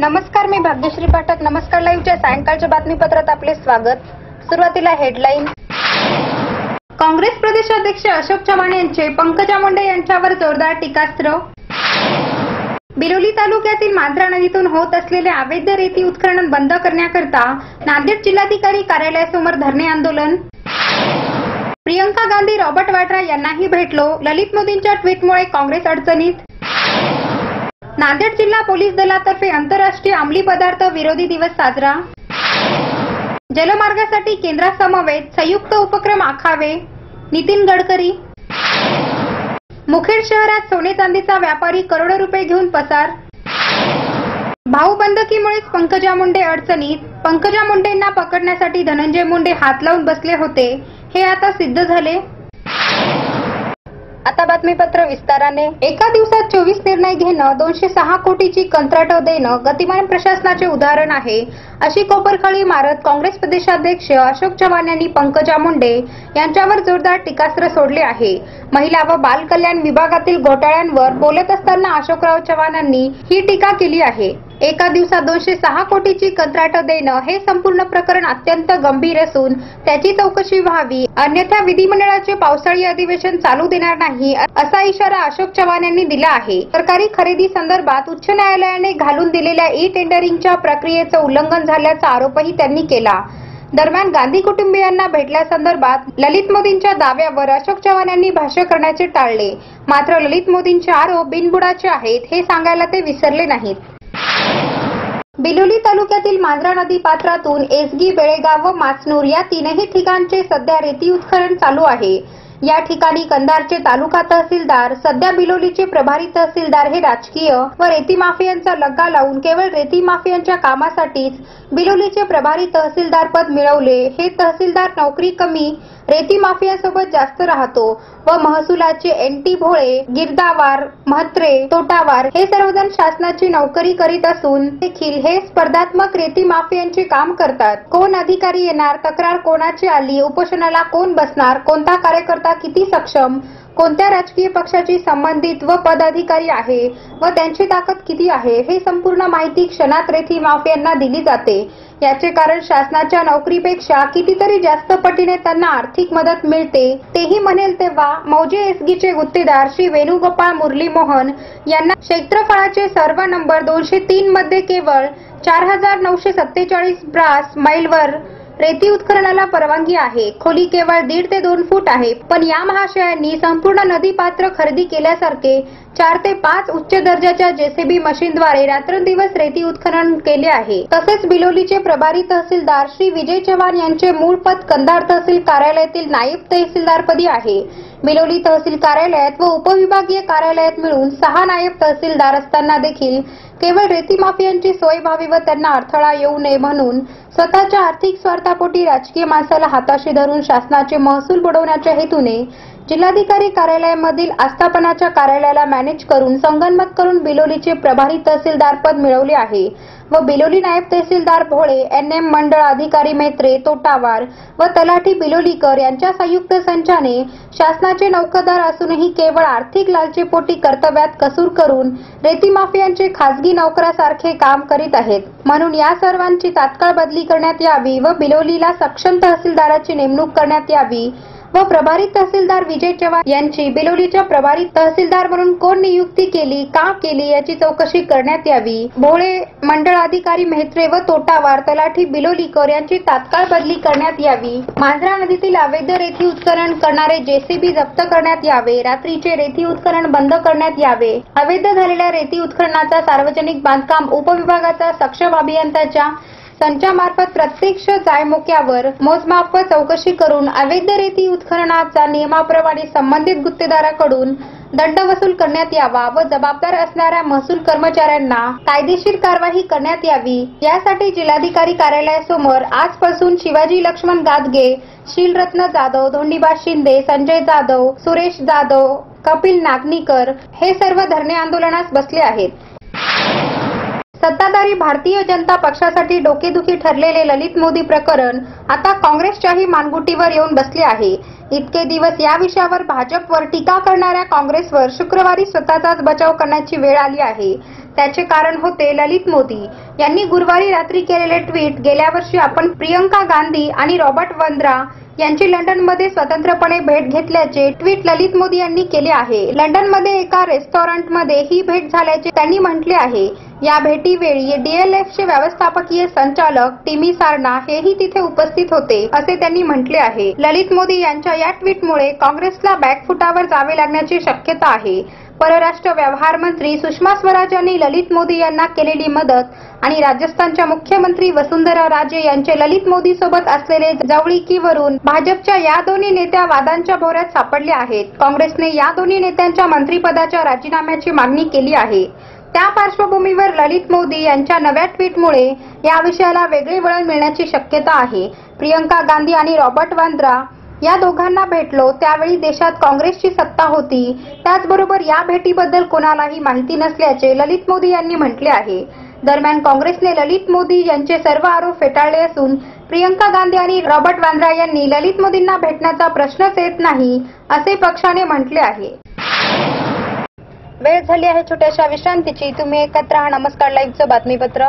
नमस्कार मी भाग्यश्री पाठक. नमस्कार लाईव्हच्या सायंकाळच्या बातमीपत्रात आपले स्वागत. सुरुवातीला हेडलाईन. काँग्रेस प्रदेशाध्यक्ष अशोक चव्हाण यांचे पंकजा मुंडे यांच्यावर जोरदार टीकास्त्र. बिलोली तालुक्यातील मांजरा नदीतून होत असलेले अवैध रेती उत्खनन बंद करण्याकरता नांदेड जिल्हाधिकारी कार्यालयासमोर धरणे आंदोलन. प्रियंका गांधी रॉबर्ट वाड्रा यांनाही भेटलो. ललित मोदींच्या ट्विटमुळे काँग्रेस अडचणीत. नांदेड जिल्हा पोलीस दलातर्फे आंतरराष्ट्रीय अंमली पदार्थ विरोधी दिवस साजरा. जलमार्गासाठी केंद्रासमवेत संयुक्त उपक्रम आखावे नितीन गडकरी. मुखेड शहरात सोने चांदीचा व्यापारी करोडो रुपये घेऊन पसार. भाऊबंदकीमुळेच पंकजा मुंडे अडचणीत. पंकजा मुंडेंना पकडण्यासाठी धनंजय मुंडे हात लावून बसले होते. हे आता सिद्ध झाले. आता बातमीपत्र विस्ताराने. एका दिवसात चोवीस निर्णय घेणं दोनशे सहा कोटीची कंत्राट देणं गतिमान प्रशासनाचे उदाहरण आहे अशी कोपरखळी मारत काँग्रेस प्रदेशाध्यक्ष अशोक चव्हाण यांनी पंकजा मुंडे यांच्यावर जोरदार टीकास्त्र सोडले आहे. महिला व बाल कल्याण विभागातील घोटाळ्यांवर बोलत असताना अशोकराव चव्हाणांनी ही टीका केली आहे. एका दिवसात दोनशे सहा कोटीची कंत्राटं देणं हे संपूर्ण प्रकरण अत्यंत गंभीर असून त्याची चौकशी व्हावी अन्यथा विधिमंडळाचे पावसाळी अधिवेशन चालू देणार नाही असा इशारा अशोक चव्हाण यांनी दिला आहे. सरकारी खरेदी संदर्भात उच्च न्यायालयाने घालून दिलेल्या ई टेंडरिंगच्या प्रक्रियेचं उल्लंघन झाल्याचा आरोपही त्यांनी केला. दरम्यान गांधी कुटुंबियांना भेटल्यासंदर्भात ललित मोदींच्या दाव्यावर अशोक चव्हाण यांनी भाष्य करण्याचे टाळले. मात्र ललित मोदींचे आरोप बिनबुडाचे आहेत हे सांगायला ते विसरले नाहीत. बिलोली तालुक्यातील मांजरा नदी पात्रातून एसगी बेळेगाव व माचनूर या तीनही ठिकाणचे सध्या रेती उत्खनन चालू आहे. या ठिकाणी कंधारचे तालुका तहसीलदार सध्या बिलोलीचे प्रभारी तहसीलदार हे राजकीय व रेती माफियांचा लग्गा लावून केवळ रेती माफियांच्या कामासाठीच बिलोलीचे प्रभारी तहसीलदार पद मिळवले. हे तहसीलदार नोकरी कमी रेती माफियासोबत जास्त राहतो व महसुलाचे एन टी भोळे गिरदावार म्हात्रे तोटावार हे सर्वजण शासनाची नोकरी करीत असून देखील हे स्पर्धात्मक रेती माफियांचे काम करतात. कोण अधिकारी येणार तक्रार कोणाची आली उपोषणाला कोण बसणार कोणता कार्यकर्ता किती सक्षम? कोणत्या राजकीय पक्षाची संबंधित व पदाधिकारी आहे? व त्यांची ताकद किती आहे? हे संपूर्ण माहिती क्षणात रेती माफियांना दिली जाते. याचे कारण शासनाच्या नोकरीपेक्षा कितीतरी जास्त पटीने त्यांना आर्थिक मदत मिळते. तेही म्हणेल तेव्हा मौजे एसगीचे गुत्तेदार श्री वेणुगोपाळ मुरली मोहन यांना क्षेत्रफळाचे सर्व नंबर दोनशे तीन मध्ये केवळ चार हजार नऊशे सत्तेचाळीस ब्रास मैलवर रेती उत्खननाला परवानगी आहे. खोली केवळ दीड ते दोन फूट आहे पण या महाशयांनी संपूर्ण नदी पात्र खरेदी केल्यासारखे चार ते पाच उच्च दर्जाच्या जेसीबी मशीनद्वारे रात्रंदिवस रेती उत्खनन केले आहे. तसेच बिलोलीचे प्रभारी तहसीलदार श्री विजय चव्हाण यांचे मूळ पद कंधार तहसील कार्यालयातील नायब तहसीलदारपदी आहे. बिलोली तहसील कार्यालयात व उपविभागीय कार्यालयात मिळून सहा नायब तहसीलदार असताना देखील केवळ रेती माफियांची सोय व्हावी व त्यांना अडथळा येऊ नये म्हणून स्वतःच्या आर्थिक स्वार्थापोटी राजकीय माणसाला हाताशी धरून शासनाचे महसूल बुडवण्याच्या हेतूने जिल्हाधिकारी कार्यालयामधील आस्थापनाच्या कार्यालयाला मॅनेज करून संगनमत करून बिलोलीचे प्रभारी तहसीलदार पद मिळवले आहे व बिलोली नायब तहसीलदार भोळे एन एम मंडळ अधिकारी मेत्रे तोटावार व तलाठी बिलोलीकर यांच्या संयुक्त संचाने शासनाचे नौकरदार असूनही केवळ आर्थिक लालचेपोटी कर्तव्यात कसूर करून रेती माफियांचे खासगी नौकरासारखे काम करीत आहेत. म्हणून या सर्वांची तात्काळ बदली करण्यात यावी व बिलोलीला सक्षम तहसीलदाराची नेमणूक करण्यात यावी व प्रभारी तहसीलदार विजय चव्हाण यांची बिलोलीच्या प्रभारी तहसीलदार म्हणून कोण नियुक्ती केली का केली याची चौकशी करण्यात यावी? भोळे मंडळ अधिकारी मेहत्रे व तोटावार तलाठी बिलोलीकर यांची तात्काळ बदली करण्यात यावी. मांजरा नदीतील अवैध रेती उत्खनन करणारे जेसीबी जप्त करण्यात यावे. रात्रीचे रेती उत्खनन बंद करण्यात यावे. अवैध झालेल्या रेती उत्खननाचा सार्वजनिक बांधकाम उपविभागाचा सक्षम अभियंत्याच्या संचामार्फत प्रत्यक्ष जायमोक्यावर मोजमाप व चौकशी करून अवैध रेती उत्खननाचा नियमाप्रमाणे संबंधित गुत्तेदाराकडून दंड वसूल करण्यात यावा व जबाबदार असणाऱ्या महसूल कर्मचाऱ्यांना कायदेशीर कारवाई करण्यात यावी यासाठी जिल्हाधिकारी कार्यालयासमोर आजपासून शिवाजी लक्ष्मण गादगे शीलरत्न जाधव धोंडीबा शिंदे संजय जाधव सुरेश जाधव कपिल नागनीकर हे सर्व धरणे आंदोलनास बसले आहेत. सत्ताधारी भारतीय जनता पक्षासाठी डोकेदुखी ठरलेले ललित मोदी प्रकरण आता काँग्रेसच्याही मानगुटीवर येऊन बसले आहे. इतके दिवस या विषयावर भाजपवर टीका करणाऱ्या काँग्रेसवर शुक्रवारी स्वतःचाच बचाव करण्याची वेळ आली आहे. त्याचे कारण होते ललित मोदी. यांनी गुरुवारी रात्री केलेले ट्विट गेल्या वर्षी आपण प्रियंका गांधी आणि रॉबर्ट वंद्रा यांची लंडनमध्ये स्वतंत्रपणे भेट घेतल्याचे ट्विट ललित मोदी यांनी केले आहे. लंडनमध्ये एका रेस्टॉरंटमध्ये ही भेट झाल्याचे त्यांनी म्हटले आहे. या भेटीवेळी डीएलएफचे व्यवस्थापकीय संचालक टिमी सारना हेही तिथे उपस्थित होते असे त्यांनी म्हटले आहे. ललित मोदी यांच्या या ट्विटमुळे काँग्रेसला बॅकफुटावर जावे लागण्याची शक्यता आहे. परराष्ट्र व्यवहार मंत्री सुषमा स्वराज यांनी ललित मोदी यांना केलेली मदत आणि राजस्थानच्या मुख्यमंत्री वसुंधरा राजे यांचे ललित मोदी सोबत असलेले जवळीकीवरून भाजपच्या या दोन्ही नेत्या वादांच्या भोऱ्यात सापडल्या आहेत. काँग्रेसने या दोन्ही नेत्यांच्या मंत्रिपदाच्या राजीनाम्याची मागणी केली आहे. त्या पार्श्वभूमीवर ललित मोदी यांच्या नव्या ट्विटमुळे या विषयाला वेगळे वळण मिळण्याची शक्यता आहे. प्रियंका गांधी आणि रॉबर्ट वांद्रा या दोघांना भेटलो त्यावेळी देशात काँग्रेसची सत्ता होती. त्याचबरोबर या भेटीबद्दल कोणालाही माहिती नसल्याचे ललित मोदी यांनी म्हटले आहे. दरम्यान काँग्रेसने ललित मोदी यांचे सर्व आरोप फेटाळले असून प्रियंका गांधी आणि रॉबर्ट वांद्रा यांनी ललित मोदींना भेटण्याचा प्रश्नच येत नाही असे पक्षाने म्हटले आहे. वेळ झाली आहे छोट्याशा विश्रांतीची. तुम्ही एकत्र राहा. नमस्कार. लाईव्हचं बातमीपत्र.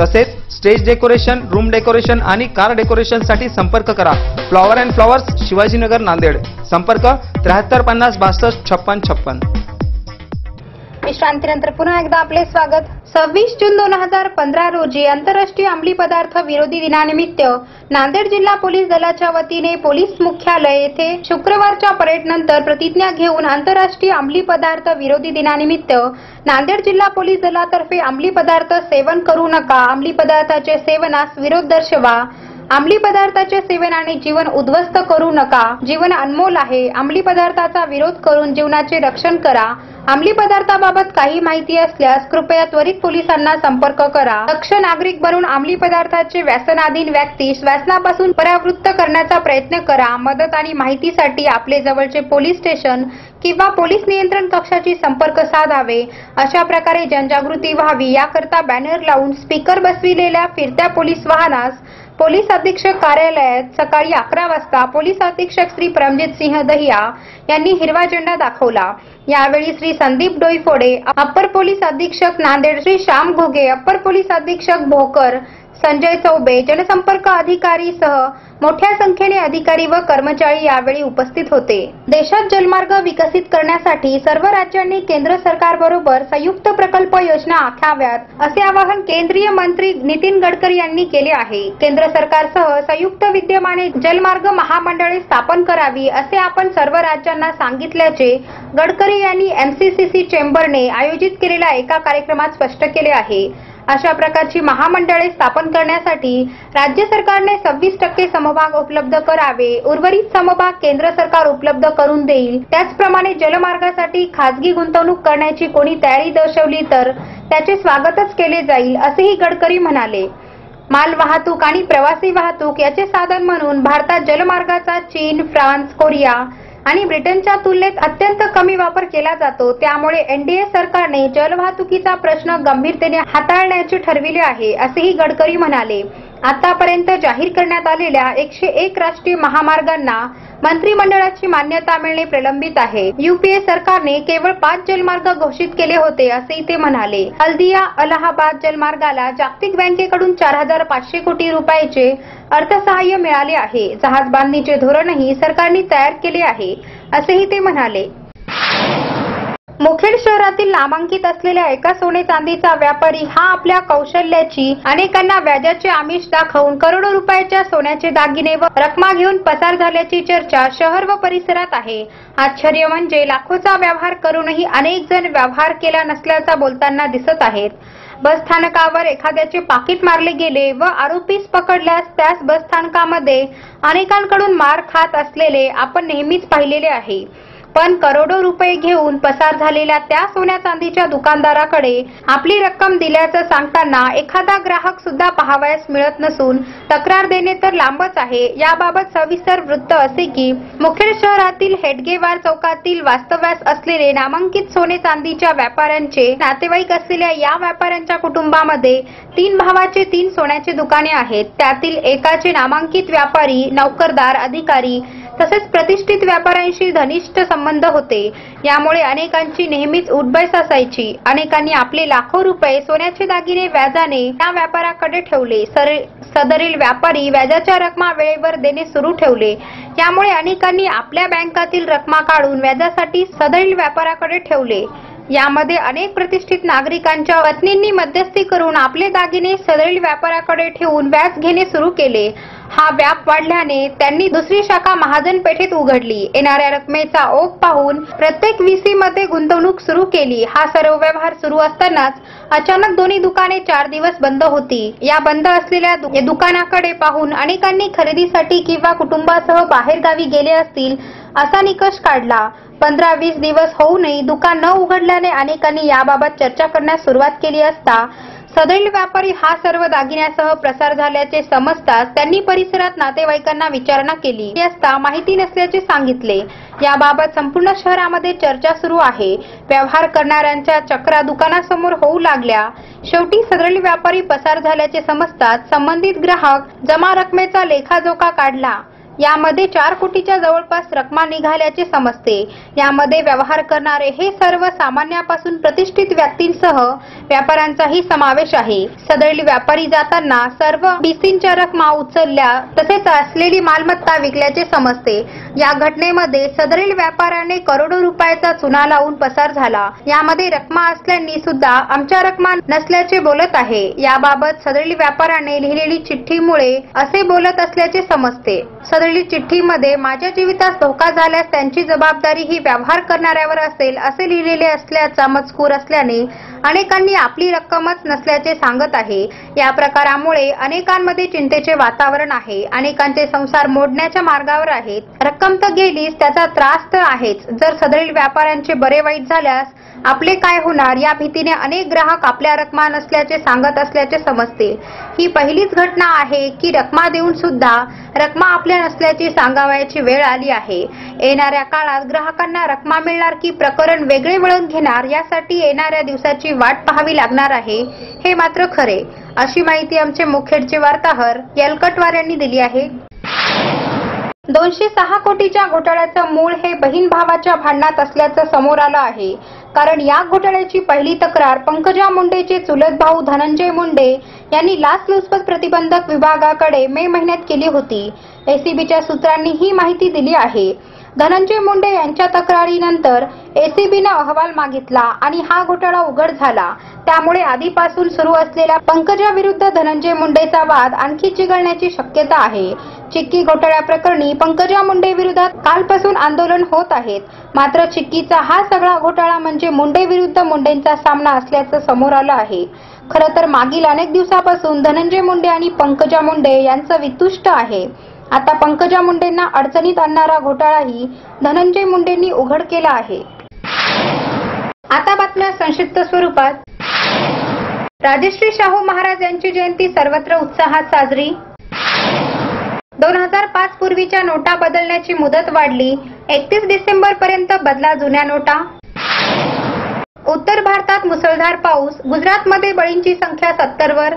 तसेच स्टेज डेकोरेशन रूम डेकोरेशन आणि कार डेकोरेशनसाठी संपर्क करा. Flower and flowers Shivajinagar Nanded. संपर्क त्र्याहत्तर पन्नास बासष्ट छप्पन छप्पन. विश्रांतीनंतर पुन्हा एकदा आपले स्वागत. सव्वीस जून दोन हजार पंधरा रोजी आंतरराष्ट्रीय अंमली पदार्थ विरोधी दिनानिमित्त नांदेड जिल्हा पोलीस दलाच्या वतीने पोलीस मुख्यालय येथे शुक्रवारच्या परेडनंतर प्रतिज्ञा घेऊन आंतरराष्ट्रीय अंमली पदार्थ विरोधी दिनानिमित्त नांदेड जिल्हा पोलीस दलातर्फे अंमली पदार्थ सेवन करू नका अंमली पदार्थाचे सेवनास विरोध दर्शवा. अंमली सेवन सेवनाने जीवन उद्ध्वस्त करू नका. जीवन अनमोल आहे. अंमली पदार्थाचा विरोध करून जीवनाचे रक्षण करा. अंमली पदार्थाबाबत काही माहिती असल्यास कृपया त्वरित पोलिसांना संपर्क करा. दक्ष नागरिक बनून अंमली पदार्थाचे व्यसनाधीन व्यक्ती श्वासनापासून परावृत्त करण्याचा प्रयत्न करा. मदत आणि माहितीसाठी आपले जवळचे पोलीस स्टेशन किंवा पोलीस नियंत्रण कक्षाशी संपर्क साधावे. अशा प्रकारे जनजागृती व्हावी. याकरता बॅनर लावून स्पीकर बसविलेल्या फिरत्या पोलीस वाहनास पोलीस अधीक्षक कार्यालयात सकाळी अकरा वाजता पोलीस अधीक्षक श्री परमजित सिंह दहिया यांनी हिरवा झेंडा दाखवला. यावेळी श्री संदीप डोईफोडे अप्पर पोलीस अधीक्षक नांदेड श्री श्याम घोगे अप्पर पोलीस अधीक्षक भोकर संजय चौबे जनसंपर्क अधिकारी सह मोठ्या संख्येने अधिकारी व कर्मचारी यावेळी उपस्थित होते. देशात जलमार्ग विकसित करण्यासाठी सर्व राज्यांनी केंद्र सरकारबरोबर संयुक्त प्रकल्प योजना आखाव्यात असे आवाहन केंद्रीय मंत्री नितीन गडकरी यांनी केले आहे. केंद्र सरकारसह संयुक्त विद्यमाने जलमार्ग महामंडळे स्थापन करावी असे आपण सर्व राज्यांना सांगितल्याचे गडकरी यांनी एमसीसीसी चेंबरने आयोजित केलेल्या एका कार्यक्रमात स्पष्ट केले आहे. अशा प्रकारची महामंडळे स्थापन करण्यासाठी राज्य सरकारने सव्वीस टक्के समभाग उपलब्ध करावे उर्वरित समभाग केंद्र सरकार उपलब्ध करून देईल. त्याचप्रमाणे जलमार्गासाठी खासगी गुंतवणूक करण्याची कोणी तयारी दर्शवली तर त्याचे स्वागतच केले जाईल असेही गडकरी म्हणाले. माल वाहतूक आणि प्रवासी वाहतूक याचे साधन म्हणून भारतात जलमार्गाचा चीन फ्रान्स कोरिया आणि ब्रिटनच्या तुलनेत अत्यंत कमी वापर केला जातो. त्यामुळे एनडीए सरकारने जलवाहतुकीचा प्रश्न गंभीरतेने हाताळण्याचे ठरविले आहे असेही गडकरी म्हणाले. आतापर्यंत जाहीर करण्यात आलेल्या एकशे एक राष्ट्रीय महामार्गांना मंत्रिमंडळाची मान्यता मिळणे प्रलंबित आहे. युपीए सरकारने केवळ पाच जलमार्ग घोषित केले होते असेही ते म्हणाले. हल्दिया अलाहाबाद जलमार्गाला जागतिक बँकेकडून चार हजार पाचशे कोटी रुपयाचे अर्थसहाय्य मिळाले आहे. जहाज बांधणीचे धोरणही सरकारने तयार केले आहे असेही ते म्हणाले. मुखेड शहरातील नामांकित असलेल्या एका सोने चांदीचा व्यापारी हा आपल्या कौशल्याची अनेकांना व्याजाचे आमिष दाखवून करोडो रुपयाच्या सोन्याचे दागिने व रकमा घेऊन पसार झाल्याची चर्चा शहर व परिसरात आहे. आश्चर्य म्हणजे लाखोचा व्यवहार करूनही अनेक जण व्यवहार केला नसल्याचा बोलताना दिसत आहेत. बस स्थानकावर एखाद्याचे पाकिट मारले गेले व आरोपीस पकडल्यास त्यास बस स्थानकामध्ये अनेकांकडून मार खात असलेले आपण नेहमीच पाहिलेले आहे. पण करोडो रुपये घेऊन पसार झालेल्या त्या सोन्या चांदीच्या दुकानदाराकडे आपली रक्कम दिल्याचं सांगताना एखादा ग्राहक सुद्धा पाहावयास मिळत नसून तक्रार देणे तर लांबच आहे. याबाबत सविस्तर वृत्त असे की मुखेड शहरातील हेडगेवार चौकातील वास्तव्यास असलेले नामांकित सोने चांदीच्या व्यापाऱ्यांचे नातेवाईक असलेल्या या व्यापाऱ्यांच्या कुटुंबामध्ये तीन भावाचे तीन सोन्याचे दुकाने आहेत. त्यातील एकाचे नामांकित व्यापारी नौकरदार अधिकारी तसेच प्रतिष्ठित व्यापाऱ्यांशी घनिष्ठ संबंध होते. यामुळे अनेकांची नेहमीच उठबैस असायची अनेकांनी आपले लाखो रुपये सोन्याचे दागिने व्याजाने त्या व्यापाऱ्याकडे ठेवले. सदरील व्यापारी व्याजाच्या रकमा वेळेवर देणे सुरू ठेवले. यामुळे अनेकांनी आपल्या बँकातील रकमा काढून व्याजासाठी सदरील व्यापाऱ्याकडे ठेवले. यामध्ये अनेक प्रतिष्ठित नागरिकांच्या पत्नींनी मध्यस्थी करून आपले दागिने सदरील व्यापाऱ्याकडे ठेवून व्याज घेणे सुरू केले. हा व्याप वाढल्याने त्यांनी दुसरी शाखा महाजन पेठेत उघडली. येणाऱ्या रकमेचा ओघ पाहून प्रत्येक व्हीसी मध्ये गुंतवणूक सुरू केली. हा सर्व व्यवहार सुरू असतानाच अचानक दोन्ही दुकाने चार दिवस बंद होती. या बंद असलेल्या दुकानाकडे पाहून अनेकांनी खरेदीसाठी किंवा कुटुंबासह बाहेर गावी गेले असतील असा निकष काढला. पंधरा वीस दिवस होऊनही दुकान न उघडल्याने अनेकांनी याबाबत चर्चा करण्यास सुरुवात केली असता सदैल व्यापारी हा सर्व दागिन्यासह प्रसार झाल्याचे समजताच त्यांनी परिसरात नातेवाईकांना विचारणा केली. असता माहिती नसल्याचे सांगितले. याबाबत संपूर्ण शहरामध्ये चर्चा सुरू आहे. व्यवहार करणाऱ्यांच्या चक्रा दुकानासमोर होऊ लागल्या. शेवटी सदरली व्यापारी पसार झाल्याचे समजताच संबंधित ग्राहक जमा रकमेचा लेखाजोखा काढला. यामध्ये चार कोटीच्या जवळपास रकमा निघाल्याचे समजते. यामध्ये व्यवहार करणारे हे सर्व सामान्यापासून प्रतिष्ठित व्यक्तींसह व्यापाऱ्यांचाही समावेश आहे. सदरील व्यापारी जाताना सर्व बीसींच्या रकमा उचलल्या तसेच असलेली मालमत्ता विकल्याचे समजते. या घटनेमध्ये सदरील व्यापाऱ्याने करोडो रुपयाचा चुना लावून पसार झाला. यामध्ये रकमा असल्यानी सुद्धा आमच्या रकमा नसल्याचे बोलत आहे. याबाबत सदरील व्यापाऱ्याने लिहिलेली चिठ्ठीमुळे असे बोलत असल्याचे समजते. सदरील चिठ्ठीमध्ये माझ्या जीवितास धोका झाल्यास त्यांची जबाबदारी ही व्यवहार करणाऱ्यावर असेल असे लिहिलेले असल्याचा मजकूर असल्याने अनेकांनी आपली रक्कमच नसल्याचे सांगत आहे. या प्रकारामुळे अनेकांमध्ये चिंतेचे वातावरण आहे. अनेकांचे संसार मोडण्याच्या मार्गावर आहेत. रक्कम तर गेलीच त्याचा त्रास तर आहेच. जर सदरील व्यापाऱ्यांचे बरे वाईट झाल्यास आपले काय होणार? या भीतीने अनेक ग्राहक आपल्या रकमा नसल्याचे सांगत असल्याचे समजते. ही पहिलीच घटना आहे की रकमा देऊन सुद्धा रकमा आपल्या नसल्याची सांगावयाची वेळ आली आहे. येणाऱ्या काळात ग्राहकांना रकमा मिळणार की प्रकरण वेगळे वळण घेणार यासाठी येणाऱ्या दिवसाची वाट पाहावी लागणार आहे. हे मात्र खरे. अशी माहिती आमचे मुखेडचे वार्ताहर यलकटवार यांनी दिली आहे. दोनशे सहा कोटीच्या घोटाळ्याचं मूळ हे बहीण भावाच्या भांडणात असल्याचं समोर आलं आहे. कारण या घोटाळ्याची पहिली तक्रार पंकजा मुंडेचे चुलत भाऊ धनंजय मुंडे यांनी लाचलुचपत प्रतिबंधक विभागाकडे मे महिन्यात केली होती. एसीबीच्या सूत्रांनी ही माहिती दिली आहे. धनंजय मुंडे यांच्या तक्रारीनंतर एसीबीनं अहवाल मागितला आणि हा घोटाळा उघड झाला. त्यामुळे आधीपासून सुरू असलेला पंकजा विरुद्ध धनंजय मुंडेचा वाद आणखी चिघळण्याची शक्यता आहे. चिक्की घोटाळ्याप्रकरणी पंकजा मुंडे विरोधात कालपासून आंदोलन होत आहेत. मात्र चिक्कीचा हा सगळा घोटाळा म्हणजे मुंडे विरुद्ध मुंडेंचा सामना असल्याचं समोर आलं आहे. खरं तर मागील अनेक दिवसापासून धनंजय मुंडे आणि पंकजा मुंडे यांचं वितुष्ट आहे. आता पंकजा मुंडेंना अडचणीत आणणारा घोटाळाही धनंजय मुंडेंनी उघड केला आहे. आता बातम्या संक्षिप्त स्वरूपात. राजश्री शाहू महाराज यांची जयंती सर्वत्र उत्साहात साजरी. दोन हजार पाच पूर्वीच्या नोटा बदलण्याची मुदत वाढली. एकतीस डिसेंबर पर्यंत बदला जुन्या नोटा. उत्तर भारतात मुसळधार पाऊस. गुजरातमध्ये बळींची संख्या सत्तरवर.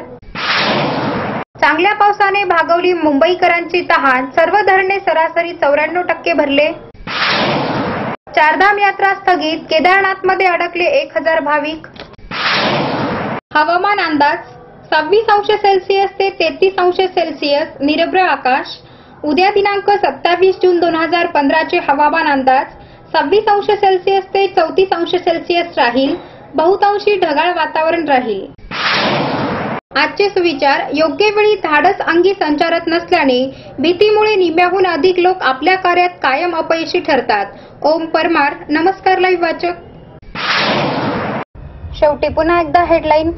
चांगल्या पावसाने भागवली मुंबईकरांची तहान. सर्व धरणे सरासरी चौऱ्याण्णव टक्के भरले. चारधाम यात्रा स्थगित. केदारनाथमध्ये अडकले एक हजार भाविक. हवामान अंदाज. सव्वीस अंश सेल्सिअस ते तेहतीस अंश सेल्सिअस. निरभ्र आकाश. उद्या दिनांक सत्तावीस जून दोन हजार पंधराचे हवामान अंदाज. सव्वीस अंश सेल्सिअस ते चौतीस अंश सेल्सिअस राहील. बहुतांशी ढगाळ वातावरण राहील. आजचे सुविचार योग्य वेळी धाडस अंगी संचारत नसल्याने भीतीमुळे निम्म्याहून अधिक लोक आपल्या कार्यात कायम अपयशी ठरतात. ओम परमार नमस्कार लाईव्ह वाचक. शेवटी पुन्हा एकदा हेडलाईन.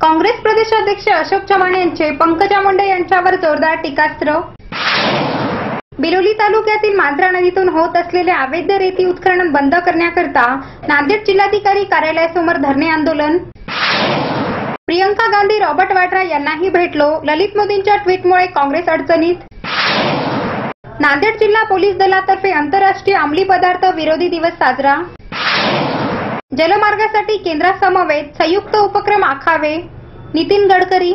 काँग्रेस प्रदेशाध्यक्ष अशोक चव्हाण यांचे पंकजा मुंडे यांच्यावर जोरदार टीकास्त्र. बिलोली तालुक्यातील मांजरा नदीतून होत असलेले अवैध रेती उत्खनन बंद करण्याकरता नांदेड जिल्हाधिकारी कार्यालयासमोर धरणे आंदोलन. प्रियंका गांधी रॉबर्ट वाड्रा यांनाही भेटलो. ललित मोदींच्या ट्विटमुळे काँग्रेस अडचणीत. नांदेड जिल्हा पोलीस दलातर्फे आंतरराष्ट्रीय अंमली पदार्थ विरोधी दिवस साजरा. जलमार्गासाठी केंद्रासमवेत संयुक्त उपक्रम आखावे. नितीन गडकरी.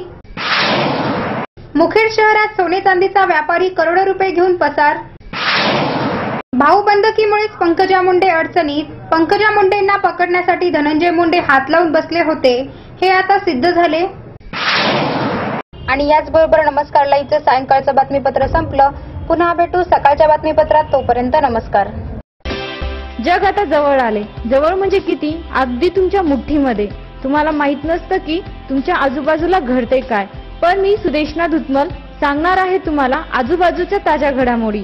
मुखेड शहरात सोने चांदीचा व्यापारी करोडो रुपये घेऊन पसार. भाऊबंदकीमुळेच पंकजा मुंडे अडचणीत. पंकजा मुंडेंना पकडण्यासाठी धनंजय मुंडे हात लावून बसले होते. हे आता सिद्ध झाले. आणि याचबरोबर नमस्कार लाईव्हचं सायंकाळचं बातमीपत्र संपलं. पुन्हा भेटू सकाळच्या बातमीपत्रात. तोपर्यंत नमस्कार. जग आता जवळ आले. जवळ म्हणजे किती? अगदी तुमच्या मुठ्ठीमध्ये. तुम्हाला माहीत नसतं की तुमच्या आजूबाजूला घडते काय. पण मी सुदेशना धुतमल सांगणार आहे तुम्हाला आजूबाजूच्या ताज्या घडामोडी.